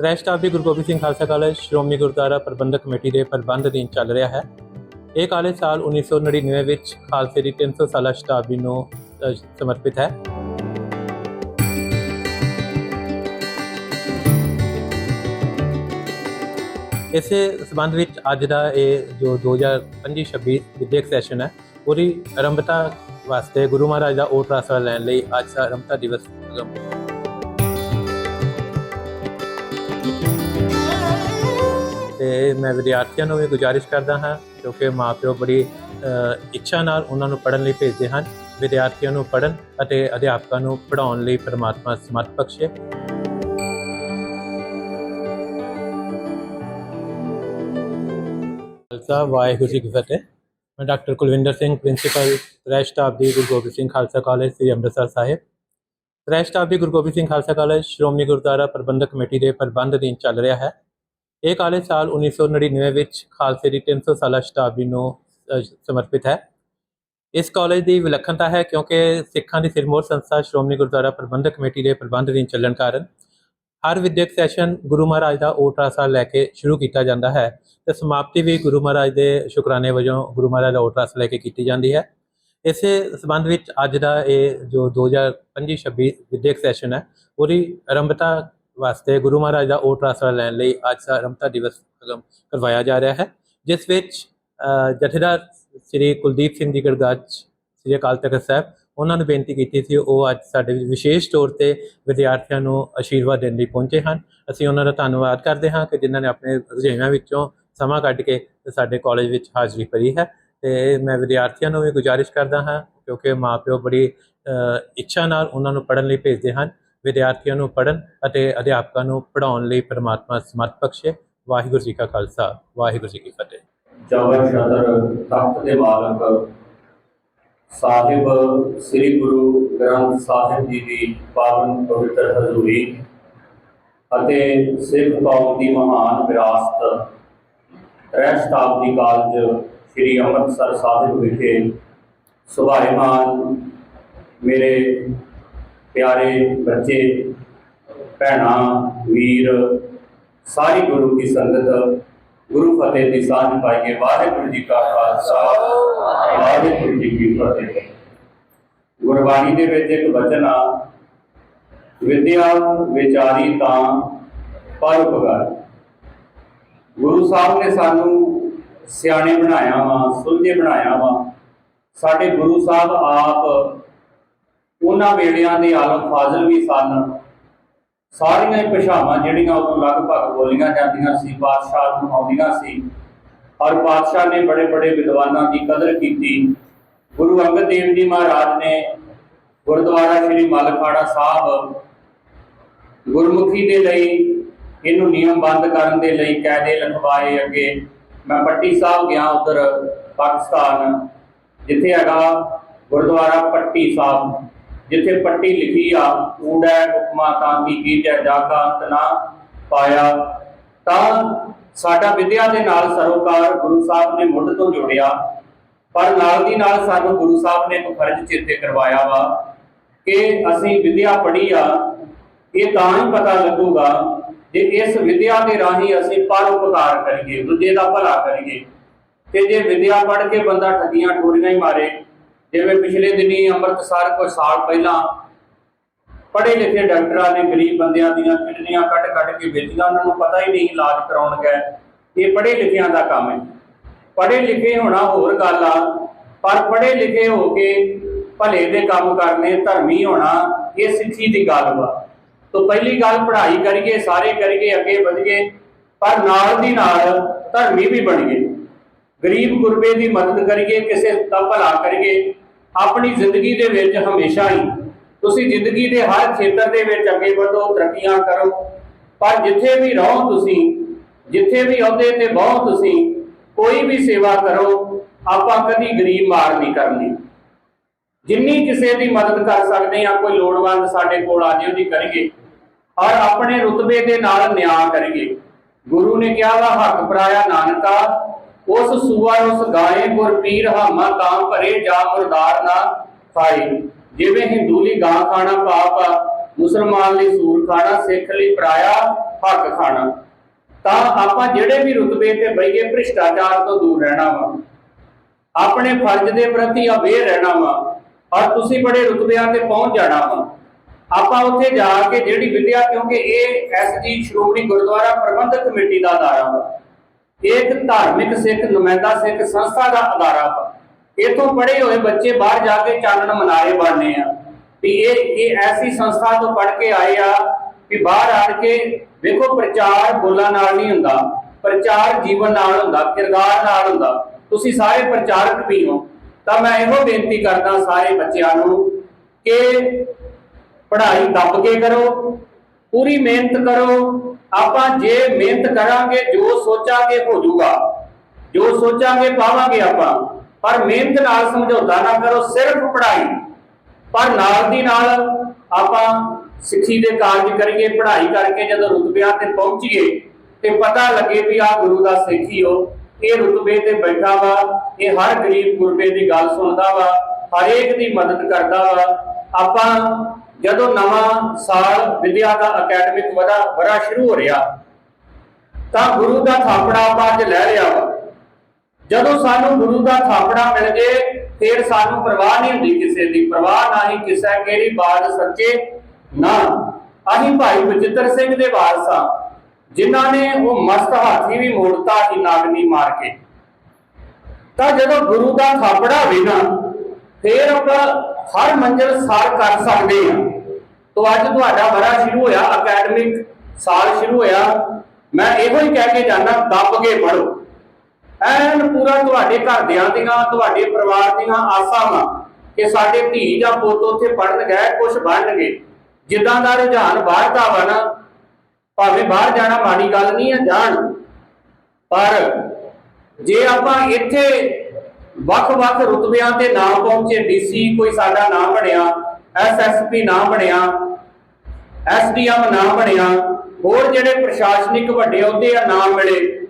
Press staff ਦੀ Guru Gobind Singh Khalsa college, Shiromani Gurdwara Prabandhak committee ਦੇ ਪ੍ਰਬੰਧ ਅਧੀਨ ਚੱਲ ਰਿਹਾ ਹੈ। ਇਹ ਕਾਲਜ ਸਾਲ 1999 ਵਿੱਚ ਖਾਲਸੇ ਦੀ 300 ਸਾਲਾ ਸ਼ਤਾਬਦੀ ਨੂੰ ਸਮਰਪਿਤ ਹੈ। ਇਸੇ ਸਬੰਧ ਵਿੱਚ ਅੱਜ ਦਾ ਇਹ ਜੋ 2025-26 ਵਿਦਿਅਕ ਸੈਸ਼ਨ ਹੈ, ਉਹਦੀ ਆਰੰਭਤਾ ਵਾਸਤੇ ਗੁਰੂ ਮਹਾਰਾਜ ਦਾ ਓਟ ਆਸਰਾ ਲੈਣ ਲਈ ਅੱਜ ਦਾ ਆਰੰਭਤਾ ਦਿਵਸ ਤੇ ਮੈਂ ਵਿਦਿਆਰਥੀਆਂ ਨੂੰ ਵੀ ਗੁਜ਼ਾਰਿਸ਼ ਕਰਦਾ ਹਾਂ, ਕਿਉਂਕਿ ਮਾਪਿਓ ਬੜੀ ਇੱਛਾ ਨਾਲ ਉਹਨਾਂ ਨੂੰ ਪੜ੍ਹਨ ਲਈ ਭੇਜਦੇ ਹਨ, ਵਿਦਿਆਰਥੀਆਂ ਨੂੰ ਪੜ੍ਹਨ ਅਤੇ ਅਧਿਆਪਕਾਂ ਨੂੰ ਪੜ੍ਹਾਉਣ ਲਈ ਪਰਮਾਤਮਾ ਸਮਰਥ ਬਖਸ਼ੇ। ਖਾਲਸਾ, ਵਾਹਿਗੁਰੂ ਜੀ ਕੀ ਫਤਿਹ। ਮੈਂ doctor Kulwinder Singh, principal press staff ਦੀ Guru Gobind Singh Khalsa college, Sri Amritsar Sahib. Press staff ਦੀ ਗੁਰੂ ਗੋਬਿੰਦ ਸਿੰਘ ਖਾਲਸਾ ਕਾਲਜ, ਸ਼੍ਰੋਮਣੀ ਗੁਰਦੁਆਰਾ ਪ੍ਰਬੰਧਕ ਕਮੇਟੀ ਦੇ ਪ੍ਰਬੰਧ ਅਧੀਨ ਚੱਲ ਰਿਹਾ ਹੈ। ਇਹ ਕਾਲਜ ਸਾਲ 1999 ਵਿੱਚ ਖਾਲਸੇ ਦੀ 300 ਸਾਲਾ ਸ਼ਤਾਬਦੀ ਨੂੰ ਸਮਰਪਿਤ ਹੈ। ਇਸ ਕਾਲਜ ਦੀ ਵਿਲੱਖਣਤਾ ਹੈ ਕਿਉਂਕਿ ਸਿੱਖਾਂ ਦੀ ਸਿਰਮੌਰ ਸੰਸਥਾ ਸ਼੍ਰੋਮਣੀ ਗੁਰਦੁਆਰਾ ਪ੍ਰਬੰਧਕ ਕਮੇਟੀ ਦੇ ਪ੍ਰਬੰਧ ਅਧੀਨ ਚੱਲਣ ਕਾਰਨ ਹਰ ਵਿਦਿਅਕ ਸੈਸ਼ਨ ਗੁਰੂ ਮਹਾਰਾਜ ਦਾ ਓਟ ਆਸਰਾ ਲੈ ਕੇ ਸ਼ੁਰੂ ਕੀਤਾ ਜਾਂਦਾ ਹੈ ਤੇ ਸਮਾਪਤੀ ਵੀ ਗੁਰੂ ਮਹਾਰਾਜ ਦੇ ਸ਼ੁਕਰਾਨੇ ਵਜੋਂ ਗੁਰੂ ਮਹਾਰਾਜ ਦਾ ਓਟ ਆਸਰਾ ਲੈ ਕੇ ਕੀਤੀ ਜਾਂਦੀ ਹੈ। ਇਸੇ ਸਬੰਧ ਵਿੱਚ ਅੱਜ ਦਾ ਇਹ ਜੋ 2025-26 ਵਿਦਿਅਕ ਸੈਸ਼ਨ ਹੈ, ਉਹਦੀ ਆਰੰਭਤਾ ਵਾਸਤੇ ਗੁਰੂ ਮਹਾਰਾਜ ਦਾ ਓਟ ਆਸਰਾ ਲੈਣ ਲਈ ਅੱਜ ਦਾ ਆਰੰਭਤਾ ਦਿਵਸ ਕਰਵਾਇਆ ਜਾ ਰਿਹਾ ਹੈ, ਜਿਸ ਵਿੱਚ ਜਥੇਦਾਰ ਸ੍ਰੀ ਕੁਲਦੀਪ ਸਿੰਘ ਜੀ ਗੜਗੱਜ ਸ੍ਰੀ ਅਕਾਲ ਤਖਤ ਸਾਹਿਬ, ਉਹਨਾਂ ਨੂੰ ਬੇਨਤੀ ਕੀਤੀ ਸੀ ਉਹ ਅੱਜ ਸਾਡੇ ਵਿਸ਼ੇਸ਼ ਤੌਰ ਤੇ ਵਿਦਿਆਰਥੀਆਂ ਨੂੰ ਆਸ਼ੀਰਵਾਦ ਦੇਣ ਲਈ ਪਹੁੰਚੇ ਹਨ। ਅਸੀਂ ਉਹਨਾਂ ਦਾ ਧੰਨਵਾਦ ਕਰਦੇ ਹਾਂ ਕਿ ਜਿਨ੍ਹਾਂ ਨੇ ਆਪਣੇ ਰੁਝੇਵਿਆਂ ਵਿੱਚੋਂ ਸਮਾਂ ਕੱਢ ਕੇ ਸਾਡੇ ਕਾਲਜ ਵਿੱਚ ਹਾਜ਼ਰੀ ਭਰੀ ਹੈ। ਤੇ ਮੈਂ ਵਿਦਿਆਰਥੀਆਂ ਨੂੰ ਵੀ ਗੁਜ਼ਾਰਿਸ਼ ਕਰਦਾ ਹਾਂ, ਕਿਉਂਕਿ ਮਾਪਿਓ ਬੜੀ ਇੱਛਾ ਨਾਲ ਉਹਨਾਂ ਨੂੰ ਪੜ੍ਹਨ ਲਈ ਭੇਜਦੇ ਹਨ, ਵਿਦਿਆਰਥੀਆਂ ਨੂੰ ਪੜ੍ਹਨ ਅਤੇ ਅਧਿਆਪਕਾਂ ਨੂੰ ਪੜ੍ਹਾਉਣ ਲਈ ਪਰਮਾਤਮਾ ਸਮਰਥ ਬਖਸ਼ੇ। ਵਾਹਿਗੁਰੂ ਜੀ ਕਾ ਖਾਲਸਾ, ਵਾਹਿਗੁਰੂ ਜੀ ਕੀ ਫਤਿਹ। ਚੌਵਨ ਸ਼ਤਰ ਤਖਤ ਦੇ ਮਾਲਕ, ਸਾਹਿਬ ਸ੍ਰੀ ਗੁਰੂ ਗ੍ਰੰਥ ਸਾਹਿਬ ਜੀ ਦੀ ਪਾਵਨ ਪਵਿੱਤਰ ਹਜ਼ੂਰੀ ਅਤੇ ਸਿੱਖ ਕੌਮ ਦੀ ਮਹਾਨ ਵਿਰਾਸਤ ਰਹਿ ਸ਼ਤਾਬਦੀ ਕਾਲਜ ਸ੍ਰੀ ਅੰਮ੍ਰਿਤਸਰ ਸਾਹਿਬ ਵਿਖੇ ਸੁਭਾਇਮਾਨ ਮੇਰੇ ਪਿਆਰੇ ਬੱਚੇ, ਭੈਣਾਂ, ਵੀਰ, ਸਾਰੀ ਗੁਰੂ ਦੀ ਸੰਗਤ, ਗੁਰੂ ਫਤਿਹ ਦੀ ਸਾਂਝ ਪਾਈਏ। ਵਾਹਿਗੁਰੂ ਜੀ ਕਾ ਖਾਲਸਾ, ਵਾਹਿਗੁਰੂ ਜੀ ਕੀ ਫਤਿਹ। ਗੁਰਬਾਣੀ ਦੇ ਵਿੱਚ ਇੱਕ ਵਚਨ ਆ, ਵਿਦਿਆ ਵਿਚਾਰੀ ਤਾਂ ਪਰ ਗੁਰੂ ਸਾਹਿਬ ਨੇ ਸਾਨੂੰ ਸਿਆਣੇ ਬਣਾਇਆ ਵਾ, ਸੁਲਝੇ ਬਣਾਇਆ ਵਾ। ਸਾਡੇ ਗੁਰੂ ਸਾਹਿਬ ਆਪ ਉਹਨਾਂ ਵੇਲਿਆਂ ਦੇ ਆਲਮ ਫਾਜ਼ਲ ਵੀ ਸਨ। ਸਾਰੀਆਂ ਹੀ ਭਾਸ਼ਾਵਾਂ ਜਿਹੜੀਆਂ ਉਦੋਂ ਲਗਭਗ ਬੋਲੀਆਂ ਜਾਂਦੀਆਂ ਸੀ, ਬਾਦਸ਼ਾਹ ਨੂੰ ਆਉਂਦੀਆਂ ਸੀ। ਔਰ ਬਾਦਸ਼ਾਹ ਨੇ ਬੜੇ ਬੜੇ ਵਿਦਵਾਨਾਂ ਦੀ ਕਦਰ ਕੀਤੀ। ਗੁਰੂ ਅੰਗਦ ਦੇਵ ਜੀ ਮਹਾਰਾਜ ਨੇ ਗੁਰਦੁਆਰਾ ਸ੍ਰੀ ਮਲਖਾੜਾ ਸਾਹਿਬ ਗੁਰਮੁਖੀ ਦੇ ਲਈ ਇਹਨੂੰ ਨਿਯਮ ਬੰਦ ਕਰਨ ਦੇ ਲਈ ਕਾਇਦੇ ਲਿਖਵਾਏ ਅੱਗੇ। ਮੈਂ ਪੱਟੀ ਸਾਹਿਬ ਗਿਆ ਉਧਰ, ਪਾਕਿਸਤਾਨ, ਜਿੱਥੇ ਹੈਗਾ ਗੁਰਦੁਆਰਾ ਪੱਟੀ ਸਾਹਿਬ, ਜਿੱਥੇ ਪੱਟੀ ਲਿਖੀ ਆ ਊੜੈ ਹੁਕਮਾ ਤਾਂ ਕੀ ਕੀਜੈ ਜਾਗਾ ਅੰਤ ਨਾ ਪਾਇਆ। ਤਾਂ ਸਾਡਾ ਵਿਦਿਆ ਦੇ ਨਾਲ ਸਰੋਕਾਰ ਗੁਰੂ ਸਾਹਿਬ ਨੇ ਮੁੱਢ ਤੋਂ ਜੋੜਿਆ, ਪਰ ਨਾਲ ਦੀ ਨਾਲ ਸਾਨੂੰ ਗੁਰੂ ਸਾਹਿਬ ਨੇ ਇੱਕ ਫਰਜ਼ ਚੇਤੇ ਕਰਵਾਇਆ ਵਾ ਕਿ ਅਸੀਂ ਵਿਦਿਆ ਪੜ੍ਹੀ ਆ, ਇਹ ਤਾਂ ਹੀ ਪਤਾ ਲੱਗੂਗਾ ਜੇ ਇਸ ਵਿਦਿਆ ਦੇ ਰਾਹੀਂ ਅਸੀਂ ਪਰ ਉਪਕਾਰ ਕਰੀਏ, ਦੂਜੇ ਦਾ ਭਲਾ ਕਰੀਏ, ਤੇ ਜੇ ਵਿਦਿਆ ਪੜ੍ਹ ਕੇ ਬੰਦਾ ਠੱਗੀਆਂ ਠੋਰੀਆਂ ਹੀ ਮਾਰੇ, ਜਿਵੇਂ ਪਿਛਲੇ ਦਿਨੀ ਅੰਮ੍ਰਿਤਸਰ ਕੋਈ ਸਾਲ ਪਹਿਲਾਂ ਪੜ੍ਹੇ ਲਿਖੇ ਡਾਕਟਰਾਂ ਨੇ ਗਰੀਬ ਬੰਦਿਆਂ ਦੀਆਂ ਕਿਡਨੀਆਂ ਕੱਢ ਕੱਢ ਕੇ ਵੇਚੀਆਂ, ਉਹਨਾਂ ਨੂੰ ਪਤਾ ਹੀ ਨਹੀਂ ਇਲਾਜ ਕਰਾਉਣ ਗਏ। ਇਹ ਪੜ੍ਹੇ ਲਿਖਿਆਂ ਦਾ ਕੰਮ ਹੈ। ਪੜ੍ਹੇ ਲਿਖੇ ਹੋਣਾ ਹੋਰ ਗੱਲ ਆ, ਪਰ ਪੜ੍ਹੇ ਲਿਖੇ ਹੋ ਕੇ ਭਲੇ ਦੇ ਕੰਮ ਕਰਨੇ ਧਰਮੀ ਹੋਣਾ, ਇਹ ਸਿੱਖੀ ਦੀ ਗੱਲ ਵਾ। ਤੋਂ ਪਹਿਲੀ ਗੱਲ ਪੜ੍ਹਾਈ ਕਰੀਏ, ਸਾਰੇ ਕਰੀਏ, ਅੱਗੇ ਵਧੀਏ, ਪਰ ਨਾਲ ਦੀ ਨਾਲ ਧਰਮੀ ਵੀ ਬਣੀਏ। ਗਰੀਬ ਗੁਰਬੇ ਦੀ ਮਦਦ ਕਰੀਏ, ਕਿਸੇ ਦਾ ਭਲਾ ਕਰੀਏ, ਆਪਣੀ ਜ਼ਿੰਦਗੀ ਦੇ ਵਿੱਚ ਹਮੇਸ਼ਾ ਹੀ। ਤੁਸੀਂ ਜ਼ਿੰਦਗੀ ਦੇ ਹਰ ਖੇਤਰ ਦੇ ਵਿੱਚ ਅੱਗੇ ਵਧੋ, ਤਰੱਕੀਆਂ ਕਰੋ, ਪਰ ਜਿੱਥੇ ਵੀ ਰਹੋ ਤੁਸੀਂ, ਜਿੱਥੇ ਵੀ ਅਹੁਦੇ ਤੇ ਬਹੁ ਤੁਸੀਂ, ਕੋਈ ਵੀ ਸੇਵਾ ਕਰੋ, ਆਪਾਂ ਕਦੀ ਗਰੀਬ ਮਾਰ ਨਹੀਂ ਕਰਨੀ। ਜਿੰਨੀ ਕਿਸੇ ਦੀ ਮਦਦ ਕਰ ਸਕਦੇ ਆ ਕੋਈ ਲੋੜਵੰਦ ਸਾਡੇ ਕੋਲ ਆ ਜੇ ਉਹਦੀ ਕਰੀਏ। ਔਰ ਆਪਣੇ ਰੁਤਬੇ ਦੇ ਨਾਲ ਨਿਆਂ ਕਰੀਏ। ਗੁਰੂ ਨੇ ਕਿਹਾ ਵਾ, ਹੱਕ ਪਰਾਇਆ ਨਾਨਕਾ, ਉਸ ਸੂਆ ਉਸ ਗਾਏ ਗੁਰ ਪੀਰ ਹਾਮਾ ਤਾਂ ਭਰੇ, ਜਾ ਮੁਰਦਾਰ ਨਾ ਖਾਏ ਜਿਵੇਂ ਹਿੰਦੂਲੀ ਗਾਂ ਖਾਣਾ ਪਾਪ ਆ, ਮੁਸਲਮਾਨ ਲਈ ਸੂਰ ਖਾਣਾ, ਸਿੱਖ ਲਈ ਪਰਾਇਆ ਹੱਕ ਖਾਣਾ। ਤਾਂ ਆਪਾਂ ਜਿਹੜੇ ਵੀ ਰੁਤਬੇ ਤੇ ਬਈਏ, ਭ੍ਰਿਸ਼ਟਾਚਾਰ ਤੋਂ ਦੂਰ ਰਹਿਣਾ ਵਾ। ਆਪਣੇ ਫਰਜ਼ ਦੇ ਪ੍ਰਤੀ ਅਵੇਅਰ ਰਹਿਣਾ ਵਾ। ਔਰ ਤੁਸੀਂ ਬੜੇ ਰੁਤਬਿਆਂ ਤੇ ਪਹੁੰਚ ਜਾਣਾ ਵਾ। ਆਪਾਂ ਉੱਥੇ ਜਾ ਕੇ ਜਿਹੜੀ ਵਿਦਿਆ, ਕਿਉਂਕਿ ਇਹ ਐਸਜੀ ਸ਼੍ਰੋਮਣੀ ਗੁਰਦੁਆਰਾ ਪ੍ਰਬੰਧਕ ਕਮੇਟੀ ਦਾ ਅਦਾਰਾ ਵਾ। ਇੱਕ ਧਾਰਮਿਕ ਸਿੱਖ, ਨੁਮਾਇੰਦਾ ਸਿੱਖ ਸੰਸਥਾ ਦਾ ਅਦਾਰਾ ਵਾ। ਇਥੋਂ ਪੜ੍ਹੇ ਹੋਏ ਬੱਚੇ ਬਾਹਰ ਜਾ ਕੇ ਚਾਨਣ ਮਨਾਰੇ ਬਣਨੇ ਆ। ਵੀ ਇਹ ਇਹ ਐਸੀ ਸੰਸਥਾ ਤੋਂ ਪੜ੍ਹ ਕੇ ਆਏ ਆ ਵੀ ਬਾਹਰ ਆਣ ਕੇ ਵੇਖੋ ਪ੍ਰਚਾਰ ਬੋਲਾਂ ਨਾਲ ਨਹੀਂ ਹੁੰਦਾ, ਪ੍ਰਚਾਰ ਜੀਵਨ ਨਾਲ ਹੁੰਦਾ, ਕਿਰਦਾਰ ਨਾਲ ਹੁੰਦਾ। ਤੁਸੀਂ ਸਾਰੇ ਪ੍ਰਚਾਰਕ ਵੀ ਹੋ। ਤਾਂ ਮੈਂ ਇਹੋ ਬੇਨਤੀ ਕਰਦਾ ਸਾਰੇ ਬੱਚਿਆਂ ਨੂੰ ਕਿ ਪੜ੍ਹਾਈ ਦੱਬ ਕੇ ਕਰੋ, ਪੂਰੀ ਮਿਹਨਤ ਕਰੋ। ਆਪਾਂ ਜੇ ਮਿਹਨਤ ਕਰਾਂਗੇ, ਜੋ ਸੋਚਾਂਗੇ ਹੋ ਜਾਊਗਾ। ਜੋ ਸੋਚਾਂਗੇ ਪਾਵਾਂਗੇ ਆਪਾਂ। ਪਰ ਮਿਹਨਤ ਨਾਲ ਸਮਝੌਤਾ ਨਾ ਕਰੋ, ਸਿਰਫ ਪੜ੍ਹਾਈ। ਪਰ ਨਾਲ ਦੀ ਨਾਲ ਆਪਾਂ ਸਿੱਖੀ ਦੇ ਕਾਰਜ ਕਰੀਏ, ਪੜ੍ਹਾਈ ਕਰਕੇ ਜਦੋਂ ਰੁਤਬਿਆਂ ਤੇ ਪਹੁੰਚੀਏ, ਤੇ ਪਤਾ ਲੱਗੇ ਵੀ ਆ ਗੁਰੂ ਦਾ ਸਿੱਖੀ ਹੋ ਇਹ ਰੁਤਬੇ ਤੇ ਬੈਠਾ ਵਾ, ਇਹ ਹਰ ਗਰੀਬ ਗੁਰਬੇ ਦੀ ਗੱਲ ਸੁਣਦਾ ਵਾ, ਹਰੇਕ ਦੀ ਮਦਦ ਕਰਦਾ ਵਾ। ਆਪਾਂ ਜਦੋਂ ਨਵਾਂ ਸਾਲ ਵਿਦਿਆ ਦਾ ਅਕੈਡਮਿਕ ਵਰਾ ਵਰਾ ਸ਼ੁਰੂ ਹੋ ਰਿਹਾ, ਤਾਂ ਗੁਰੂ ਦਾ ਥਾਪੜਾ ਆਪਾਂ ਅੱਜ ਲੈ ਲਿਆ ਵਾ। ਜਦੋਂ ਸਾਨੂੰ ਗੁਰੂ ਦਾ ਥਾਪੜਾ ਮਿਲ ਜੇ, ਫਿਰ ਸਾਨੂੰ ਪਰਵਾਹ ਨਹੀਂ ਹੁੰਦੀ ਕਿਸੇ ਦੀ, ਪਰਵਾਹ ਨਾ ਹੀ ਕਿਸੇ ਕਿਹੜੀ ਬਾਤ ਸੱਚੇ। ਨਾ, ਅਸੀਂ ਭਾਈ ਬਚਿੱਤਰ ਸਿੰਘ ਦੇ ਵਾਰਸ ਹਾਂ ਜਿਨ੍ਹਾਂ ਨੇ ਉਹ ਮਸਤ ਹਾਥੀ ਵੀ ਮੋੜਤਾ ਸੀ ਨਾਗਨੀ ਮਾਰ ਕੇ। ਤਾਂ ਜਦੋਂ ਗੁਰੂ ਦਾ ਥਾਪੜਾ ਹੋਵੇ ਨਾ ਫੇਰ ਆਪਾਂ ਹਰ ਮੰਜ਼ਿਲ ਸਾਰ ਕਰ ਸਕਦੇ ਹਾਂ। ਤੋਂ ਅੱਜ ਤੁਹਾਡਾ ਬੜਾ ਸ਼ੁਰੂ ਹੋਇਆ ਅਕੈਡਮਿਕ ਸਾਲ ਸ਼ੁਰੂ ਹੋਇਆ, ਮੈਂ ਇਹੋ ਹੀ ਕਹਿ ਕੇ ਜਾਣਾ ਦੱਬ ਕੇ ਪੜੋ ਐਨ ਪੂਰਾ ਤੁਹਾਡੇ ਘਰਦਿਆਂ ਦੀਆਂ, ਤੁਹਾਡੇ ਪਰਿਵਾਰ ਦੀਆਂ ਆਸਾਂ ਵਾ ਕਿ ਸਾਡੇ ਧੀ ਜਾਂ ਪੁੱਤ ਉੱਥੇ ਪੜਨ ਗਏ ਕੁਝ ਬਣਨਗੇ। ਜਿੱਦਾਂ ਦਾ ਰੁਝਾਨ ਬਾਹਰ ਦਾ ਵਾ ਨਾ, ਭਾਵੇਂ ਬਾਹਰ ਜਾਣਾ ਮਾੜੀ ਗੱਲ ਨਹੀਂ ਹੈ, ਜਾਣ। ਪਰ ਜੇ ਆਪਾਂ ਇੱਥੇ ਵੱਖ-ਵੱਖ ਰੁਤਬਿਆਂ ਤੇ ਨਾ ਪਹੁੰਚੇ, ਡੀਸੀ ਕੋਈ ਸਾਡਾ ਨਾ ਬਣਿਆ ਐਸਐਸਪੀ ਨਾ ਬਣਿਆ ਐਸਡੀਐਮ ਨਾ ਬਣਿਆ, ਹੋਰ ਜਿਹੜੇ ਪ੍ਰਸ਼ਾਸਨਿਕ ਵੱਡੇ ਅਹੁਦੇ ਆ ਨਾ ਮਿਲੇ।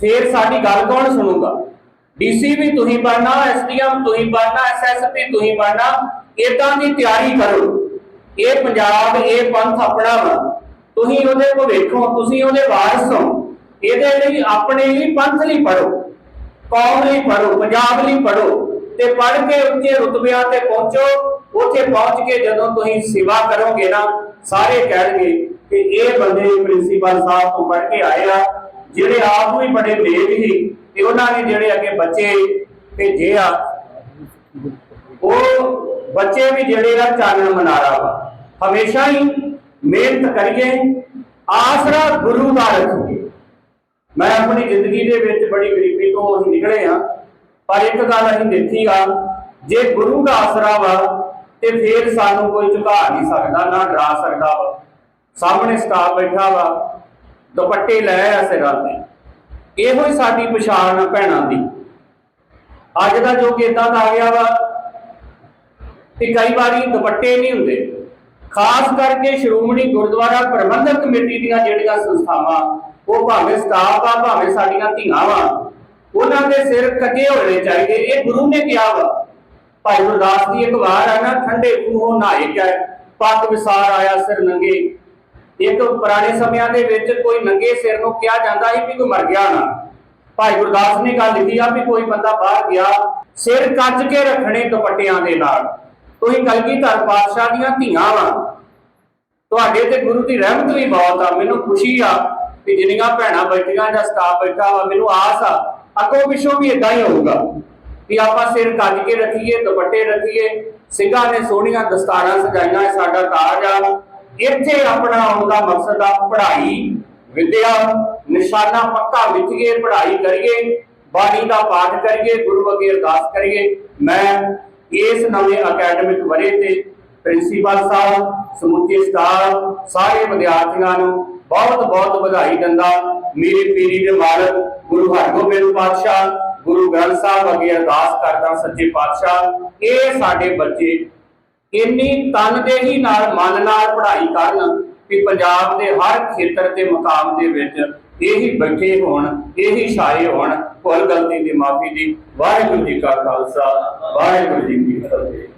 ਫੇਰ ਸਾਡੀ ਗੱਲ ਕੌਣ ਸੁਣੂਗਾ? ਡੀਸੀ ਵੀ ਤੁਸੀਂ ਬਣਨਾ ਐਸਡੀਐਮ ਤੁਸੀਂ ਬਣਨਾ ਐਸਐਸਪੀ ਤੁਸੀਂ ਬਣਨਾ ਇਦਾਂ ਦੀ ਤਿਆਰੀ ਕਰੋ। ਇਹ ਪੰਜਾਬ, ਇਹ ਪੰਥ ਆਪਣਾ ਵਾ। ਤੁਸੀਂ ਉਹਦੇ ਭਵਿੱਖੋਂ ਤੁਸੀਂ ਉਹਦੇ ਵਾਰਸ ਹੋ। ਇਹਦੇ ਲਈ ਆਪਣੇ ਲਈ ਪੰਥ ਲਈ ਪੜੋ ਕੌਮ ਲਈ ਪੜੋ ਪੰਜਾਬ ਲਈ ਪੜੋ ਤੇ ਪੜ ਕੇ ਉੱਚੇ ਰੁਤਬਿਆਂ ਤੇ ਪਹੁੰਚੋ। ਉੱਥੇ ਪਹੁੰਚ ਕੇ ਜਦੋਂ ਤੁਸੀਂ ਸੇਵਾ ਕਰੋਗੇ ਨਾ, ਸਾਰੇ ਕਹਿਣਗੇ ਕਿ ਇਹ ਬੰਦੇ ਪ੍ਰਿੰਸੀਪਲ ਸਾਹਿਬ ਤੋਂ ਪੜ ਕੇ ਆਏ ਆ, ਜਿਹੜੇ ਆਪ ਵੀ ਬੜੇ ਨੇਕ ਸੀ ਤੇ ਉਹਨਾਂ ਨੇ ਜਿਹੜੇ ਅੱਗੇ ਬੱਚੇ ਭੇਜੇ ਆ, ਉਹ ਬੱਚੇ ਵੀ ਜਿਹੜੇ ਆ ਚਾਨਣ ਮਨਾਰਾ ਵਾ। ਹਮੇਸ਼ਾ ਹੀ ਮਿਹਨਤ ਕਰੀਏ, ਆਸਰਾ ਗੁਰੂ ਦਾ ਰੱਖੀਏ। ਮੈਂ ਆਪਣੀ ਜ਼ਿੰਦਗੀ ਦੇ ਵਿੱਚ ਬੜੀ ਗਰੀਬੀ ਤੋਂ ਅਸੀਂ ਨਿਕਲੇ ਆ, ਪਰ ਇੱਕ ਗੱਲ ਅਸੀਂ ਦੇਖੀ ਆ, ਜੇ ਗੁਰੂ ਦਾ ਆਸਰਾ ਵਾ ਤੇ ਫੇਰ ਸਾਨੂੰ ਕੋਈ ਝੁਕਾ ਨਹੀਂ ਸਕਦਾ, ਨਾ ਡਰਾ ਸਕਦਾ ਵਾ। ਸਾਹਮਣੇ ਸਟਾਫ ਬੈਠਾ ਵਾ, ਦੁਪੱਟੇ ਲੈ ਆ ਸਿਰਾਂ ਤੇ। ਇਹੋ ਹੀ ਸਾਡੀ ਪਛਾਣ ਆ ਭੈਣਾਂ ਦੀ। ਅੱਜ ਦਾ ਜੋ ਇਦਾਂ ਦਾ ਆ ਗਿਆ ਵਾ, ਤੇ ਕਈ ਵਾਰੀ ਦੁਪੱਟੇ ਨਹੀਂ ਹੁੰਦੇ। ਖਾਸ ਕਰਕੇ ਸ਼੍ਰੋਮਣੀ ਗੁਰਦੁਆਰਾ ਪ੍ਰਬੰਧਕ ਕਮੇਟੀ ਦੀਆਂ ਜਿਹੜੀਆਂ ਸੰਸਥਾਵਾਂ, ਉਹ ਭਾਵੇਂ ਸਟਾਫ ਆ, ਭਾਵੇਂ ਸਾਡੀਆਂ ਧੀਆਂ ਵਾ, ਉਹਨਾਂ ਦੇ ਸਿਰ ਕੱਜੇ ਹੋਣੇ ਚਾਹੀਦੇ। ਇਹ ਗੁਰੂ ਨੇ ਕਿਹਾ ਵਾ ਭਾਈ ਗੁਰਦਾਸ ਦੀ ਇੱਕ ਵਾਰ ਆ ਨਾ ਠੰਡੇ ਖੂਹੋਂ ਨਹਾਏ ਗਏ ਪੱਗ ਵਿਸਾਰ ਆਇਆ, ਸਿਰ ਨੰਗੇ। ਇੱਕ ਪੁਰਾਣੇ ਸਮਿਆਂ ਦੇ ਵਿੱਚ ਕੋਈ ਨੰਗੇ ਸਿਰ ਨੂੰ ਕਿਹਾ ਜਾਂਦਾ ਸੀ ਵੀ ਕੋਈ ਮਰ ਗਿਆ ਨਾ। ਭਾਈ ਗੁਰਦਾਸ ਨੇ ਗੱਲ ਲਿਖੀ ਆ ਵੀ ਕੋਈ ਬੰਦਾ ਬਾਹਰ ਗਿਆ, ਸਿਰ ਕੱਜ ਕੇ ਰੱਖਣੇ ਦੁਪੱਟਿਆਂ ਦੇ ਨਾਲ। ਤੁਸੀਂ ਕਲਗੀਧਰ ਪਾਤਸ਼ਾਹ ਦੀਆਂ ਧੀਆਂ ਵਾ। ਤੁਹਾਡੇ ਤੇ ਗੁਰੂ ਦੀ ਰਹਿਮਤ ਵੀ ਬਹੁਤ ਆ, ਮੈਨੂੰ ਖੁਸ਼ੀ ਆ ਕਿ ਜਿੰਨੀਆਂ ਭੈਣਾਂ ਬੈਠੀਆਂ ਜਾਂ ਸਟਾਫ ਬੈਠਾ ਵਾ, ਮੈਨੂੰ ਆਸ ਆ, ਅੱਗੋਂ ਪਿੱਛੋਂ ਵੀ ਇਦਾਂ ਹੀ ਹੋਊਗਾ। ਕਿ ਆਪਾਂ ਸਿਰ ਕੱਜ ਕੇ ਰੱਖੀਏ, ਦੁਪੱਟੇ ਰੱਖੀਏ। ਸਿੰਘਾਂ ਨੇ ਸੋਹਣੀਆਂ ਦਸਤਾਰਾਂ ਸਜਾਈਆਂ ਸਾਡਾ ਤਾਜ ਆ। ਇੱਥੇ ਆਪਣਾ ਆਉਣ ਦਾ ਮਕਸਦ ਆ, ਪੜ੍ਹਾਈ, ਵਿਦਿਆ, ਨਿਸ਼ਾਨਾ ਪੱਕਾ ਵਿਚਗੇ ਪੜ੍ਹਾਈ ਕਰੀਏ, ਬਾਣੀ ਦਾ ਪਾਠ ਕਰੀਏ, ਗੁਰੂ ਅੱਗੇ ਅਰਦਾਸ ਕਰੀਏ। ਮੈਂ ਇਸ ਨਵੇਂ ਅਕੈਡਮਿਕ ਵਰੇ ਤੇ ਪ੍ਰਿੰਸੀਪਲ ਸਾਹਿਬ, ਸਮੁੱਚੇ ਸਟਾਫ, ਸਾਰੇ ਵਿਦਿਆਰਥੀਆਂ ਨੂੰ ਬਹੁਤ ਬਹੁਤ ਵਧਾਈ ਦਿੰਦਾ। ਮੇਰੇ ਪੀਰੀ ਦੇ ਮਾਲਕ ਗੁਰੂ ਹਰਗੋਬਿੰਦ ਪਾਤਸ਼ਾਹ ਗੁਰੂ ਗ੍ਰੰਥ ਸਾਹਿਬ ਅੱਗੇ ਅਰਦਾਸ ਕਰਦਾ ਸੱਚੇ ਪਾਤਸ਼ਾਹ, ਇਹ ਸਾਡੇ ਬੱਚੇ ਇੰਨੀ ਤਨਦੇਹੀ ਨਾਲ, ਮਨ ਨਾਲ ਪੜ੍ਹਾਈ ਕਰਨ ਕਿ ਪੰਜਾਬ ਦੇ ਹਰ ਖੇਤਰ ਤੇ ਮੁਕਾਮ ਦੇ ਵਿੱਚ ਇਹੀ ਬੈਠੇ ਹੋਣ, ਇਹੀ ਛਾਏ ਹੋਣ, ਭੁੱਲ ਗਲਤੀ ਦੀ ਮਾਫੀ ਦੀ ਵਾਹਿਗੁਰੂ ਜੀ ਕਾ ਖਾਲਸਾ, ਵਾਹਿਗੁਰੂ ਜੀ ਕੀ ਫਤਿਹ।